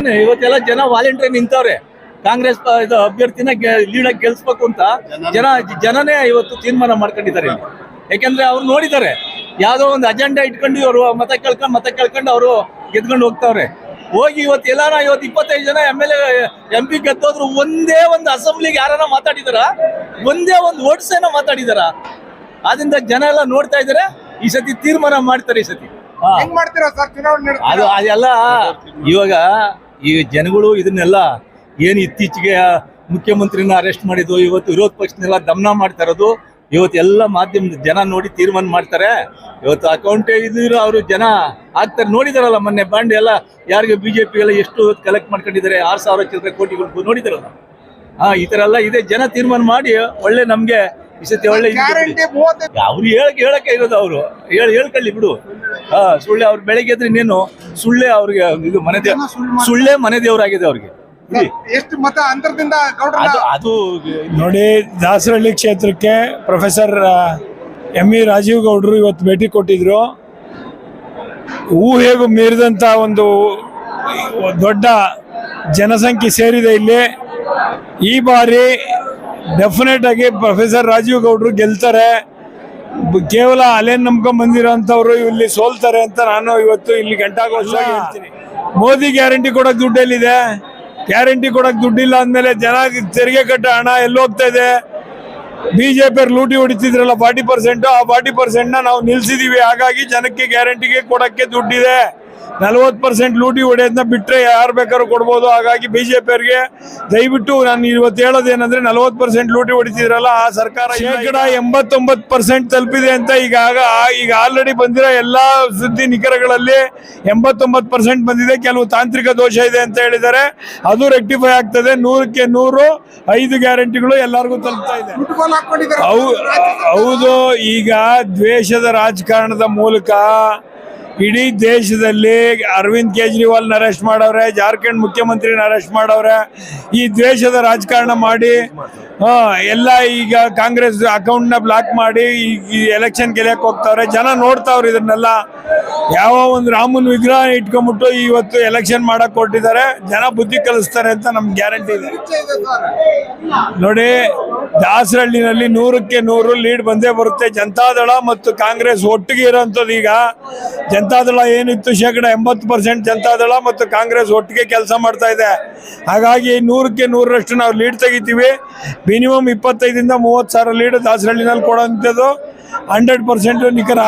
ಏನು ಇವತ್ತೆಲ್ಲ ಜನ ವಾಲಂಟಿಯರ್ ನಿಂತವ್ರೆ. ಕಾಂಗ್ರೆಸ್ ಇದು ಅಭ್ಯರ್ಥಿನ ಲೀಡಾಗಿ ಗೆಲ್ಸ್ಬೇಕು ಅಂತ ಜನ ಜನನೇ ಇವತ್ತು ತೀರ್ಮಾನ ಮಾಡ್ಕೊಂಡಿದ್ದಾರೆ ಯಾಕೆಂದ್ರೆ ಅವ್ರು ನೋಡಿದ್ದಾರೆ ಯಾವ್ದೋ ಒಂದು ಅಜೆಂಡಾ ಇಟ್ಕೊಂಡು ಇವರು ಮತ ಕೇಳ್ಕೊಂಡು ಮತ ಕೇಳ್ಕೊಂಡು ಅವರು ಗೆದ್ಕೊಂಡು ಹೋಗ್ತಾವ್ರೆ. ಹೋಗಿ ಇವತ್ತು ಎಲ್ಲಾರ ಇವತ್ತು ಇಪ್ಪತ್ತೈದು ಜನ M L A M P ಗೆದ್ದೋದ್ರು ಒಂದೇ ಒಂದು ಅಸೆಂಬ್ಲಿಗೆ ಯಾರನ್ನ ಮಾತಾಡಿದಾರ? ಒಂದೇ ಒಂದು ಓಟ್ಸೇನ ಮಾತಾಡಿದಾರ? ಆದ್ರಿಂದ ಜನ ಎಲ್ಲ ನೋಡ್ತಾ ಇದಾರೆ ಈ ಸತಿ ತೀರ್ಮಾನ ಮಾಡ್ತಾರೆ ಈ ಸತಿ. ಹಾ. ಹೆಂಗ್ ಮಾಡ್ತೀರಾ ಸರ್? ಚುನಾವಣೆ ಅದು? ಅದೆಲ್ಲ ಇವಾಗ ಈ ಜನಗಳು ಇದನ್ನೆಲ್ಲ ಏನು ಇತ್ತೀಚೆಗೆ ಮುಖ್ಯಮಂತ್ರಿನ ಅರೆಸ್ಟ್ ಮಾಡಿದ್ದು, ಇವತ್ತು ವಿರೋಧ ಪಕ್ಷನೆಲ್ಲ ದಮನ ಮಾಡ್ತಾ ಇರೋದು, ಇವತ್ತು ಎಲ್ಲ ಮಾಧ್ಯಮದ ಜನ ನೋಡಿ ತೀರ್ಮಾನ ಮಾಡ್ತಾರೆ. ಇವತ್ತು ಅಕೌಂಟ್ ಇದ್ರು ಅವರು ಜನ ಆಗ್ತಾರೆ. ನೋಡಿದಾರಲ್ಲ ಮೊನ್ನೆ ಬಾಂಡ್ ಎಲ್ಲ, ಯಾರಿಗೆ ಬಿಜೆಪಿ ಎಲ್ಲ ಎಷ್ಟು ಕಲೆಕ್ಟ್ ಮಾಡ್ಕೊಂಡಿದ್ದಾರೆ, ಆರು ಸಾವಿರ ಚಿಲ್ಲರೆ ಕೋಟಿಗಳು ನೋಡಿದಾರಲ್ಲ. ಹಾ ಈ ಥರ ಎಲ್ಲ ಇದೆ. ಜನ ತೀರ್ಮಾನ ಮಾಡಿ ಒಳ್ಳೆ ನಮ್ಗೆ ಈ ಸತಿ ಒಳ್ಳೆ ಅವ್ರು ಹೇಳಕ್ಕೆ ಹೇಳಕ್ಕೆ ಇರೋದು ಅವರು. ಹೇಳಿ ಹೇಳ್ಕೊಳ್ಳಿ ಬಿಡು. ಹಾ ಸುಳ್ಳೆ ಅವ್ರು ಬೆಳಗ್ಗೆ ಎದ್ರೆ ಇನ್ನೇನು ಸುಳ್ಳೆ ಅವ್ರಿಗೆ ಇದು ಮನೆ ದೇವ್ ಸುಳ್ಳೆ ಮನೆ ದೇವರಾಗಿದೆ ಅವ್ರಿಗೆ. ಎಷ್ಟು ಮತ ಅಂತರದಿಂದ ಗೌಡ್ರ ಅದು ಅದು ನೋಡಿ ದಾಸರಹಳ್ಳಿ ಕ್ಷೇತ್ರಕ್ಕೆ ಪ್ರೊಫೆಸರ್ ಎಂ ಇ ರಾಜೀವ್ ಗೌಡರು ಇವತ್ತು ಭೇಟಿ ಕೊಟ್ಟಿದ್ರು. ಊಹೆಗೂ ಮೀರಿದಂಥ ಒಂದು ದೊಡ್ಡ ಜನಸಂಖ್ಯೆ ಸೇರಿದೆ ಇಲ್ಲಿ. ಈ ಬಾರಿ ಡೆಫಿನೆಟ್ ಆಗಿ ಪ್ರೊಫೆಸರ್ ರಾಜೀವ್ ಗೌಡ್ರು ಗೆಲ್ತಾರೆ. ಕೇವಲ ಅಲೆ ನಂಬ್ಕೊಂಡ್ ಬಂದಿರೋಂಥವ್ರು ಇಲ್ಲಿ ಸೋಲ್ತಾರೆ ಅಂತ ನಾನು ಇವತ್ತು ಇಲ್ಲಿ ಗಂಟಾಘೋಷವಾಗಿ ಹೇಳ್ತೀನಿ. ಮೋದಿ ಗ್ಯಾರಂಟಿ ಕೊಡಕ್ ದುಡ್ಡು ಎಲ್ಲಿದೆ? ಗ್ಯಾರಂಟಿ ಕೊಡಕ್ ದುಡ್ಡಿಲ್ಲ ಅಂದ್ಮೇಲೆ ಜನ ತೆರಿಗೆ ಕಟ್ಟ ಹಣ ಎಲ್ಲೋಗ್ತಾ ಇದೆ. ಬಿಜೆಪಿ ಲೂಟಿ ಹೊಡಿತಿದ್ರಲ್ಲ ಫಾರ್ಟಿ ಪರ್ಸೆಂಟ್ ಆ ಫಾರ್ಟಿ ಪರ್ಸೆಂಟ್ನ ನಾವು ನಿಲ್ಸಿದೀವಿ. ಹಾಗಾಗಿ ಜನಕ್ಕೆ ಗ್ಯಾರಂಟಿಗೆ ಕೊಡಕ್ಕೆ ದುಡ್ಡಿದೆ. ನಲವತ್ತು ಪರ್ಸೆಂಟ್ ಲೂಟಿ ಹೊಡೆಯೋದನ್ನ ಬಿಟ್ಟರೆ ಯಾರು ಬೇಕಾದ್ರೂ ಕೊಡ್ಬೋದು. ಹಾಗಾಗಿ ಬಿ ಜೆ ಬಿಜೆಪಿಯವ್ರಿಗೆ ದಯವಿಟ್ಟು ನಾನು ಇವತ್ತು ಹೇಳೋದೇನಂದ್ರೆ ನಲವತ್ತು ಪರ್ಸೆಂಟ್ ಲೂಟಿ ಹೊಡಿತಿದ್ರಲ್ಲ ಆ ಸರ್ಕಾರ ಶೇಕಡ ಎಂಬತ್ತೊಂಬತ್ತು ಪರ್ಸೆಂಟ್ ತಲುಪಿದೆ ಅಂತ ಈಗ ಆಗ ಈಗ ಆಲ್ರೆಡಿ ಬಂದಿರೋ ಎಲ್ಲ ಸುದ್ದಿ ನಿಖರಗಳಲ್ಲಿ ಎಂಬತ್ತೊಂಬತ್ತು ಪರ್ಸೆಂಟ್ ಬಂದಿದೆ. ಕೆಲವು ತಾಂತ್ರಿಕ ದೋಷ ಇದೆ ಅಂತ ಹೇಳಿದ್ದಾರೆ. ಅದು ರೆಕ್ಟಿಫೈ ಆಗ್ತದೆ. ನೂರಕ್ಕೆ ನೂರು ಐದು ಗ್ಯಾರಂಟಿಗಳು ಎಲ್ಲರಿಗೂ ತಲುಪ್ತಾ ಇದೆ. ಹೌದು ಈಗ ದ್ವೇಷದ ರಾಜಕಾರಣದ ಮೂಲಕ ಇಡೀ ದೇಶದಲ್ಲಿ ಅರವಿಂದ್ ಕೇಜ್ರಿವಾಲ್ ಅರೆಸ್ಟ್ ಮಾಡವ್ರೆ, ಜಾರ್ಖಂಡ್ ಮುಖ್ಯಮಂತ್ರಿನ ಅರೆಸ್ಟ್ ಮಾಡವ್ರೆ, ಈ ದ್ವೇಷದ ರಾಜಕಾರಣ ಮಾಡಿ ಎಲ್ಲ ಈಗ ಕಾಂಗ್ರೆಸ್ ಅಕೌಂಟ್ನ ಬ್ಲಾಕ್ ಮಾಡಿ ಈ ಎಲೆಕ್ಷನ್ ಗೆಲ್ಲಕ್ಕೆ ಹೋಗ್ತಾವ್ರೆ. ಜನ ನೋಡ್ತಾವ್ರೆ ಇದನ್ನೆಲ್ಲ ಯಾವ ಒಂದು ರಾಮನ್ ವಿಗ್ರಹ ಇಟ್ಕೊಂಡ್ಬಿಟ್ಟು ಇವತ್ತು ಎಲೆಕ್ಷನ್ ಮಾಡಕ್ ಕೊಟ್ಟಿದ್ದಾರೆ ಜನ ಬುದ್ಧಿ ಕಲಿಸ್ತಾರೆ ಅಂತ ನಮ್ಗೆ ಗ್ಯಾರಂಟಿ ಇದೆ. ನೋಡಿ, ದಾಸರಹಳ್ಳಿನಲ್ಲಿ ನೂರಕ್ಕೆ ನೂರು ಲೀಡ್ ಬಂದೇ ಬರುತ್ತೆ. ಜನತಾದಳ ಮತ್ತು ಕಾಂಗ್ರೆಸ್ ಒಟ್ಟಿಗೆ ಇರೋಂಥದ್ದು ಈಗ ಜನತಾದಳ ಏನಿತ್ತು ಶೇಕಡ ಎಂಬತ್ತು ಪರ್ಸೆಂಟ್ ಜನತಾದಳ ಮತ್ತು ಕಾಂಗ್ರೆಸ್ ಒಟ್ಟಿಗೆ ಕೆಲಸ ಮಾಡ್ತಾ ಇದೆ. ಹಾಗಾಗಿ ನೂರಕ್ಕೆ ನೂರರಷ್ಟು ನಾವು ಲೀಡ್ ತೆಗಿತೀವಿ. ಮಿನಿಮಮ್ ಇಪ್ಪತ್ತೈದಿಂದ ಮೂವತ್ತು ಸಾವಿರ ಲೀಡ್ ದಾಸರಳ್ಳಿನಲ್ಲಿ ಕೊಡೋಂಥದ್ದು. ಹಂಡ್ರೆಡ್ ಪರ್ಸೆಂಟ್ ನಿಖರ.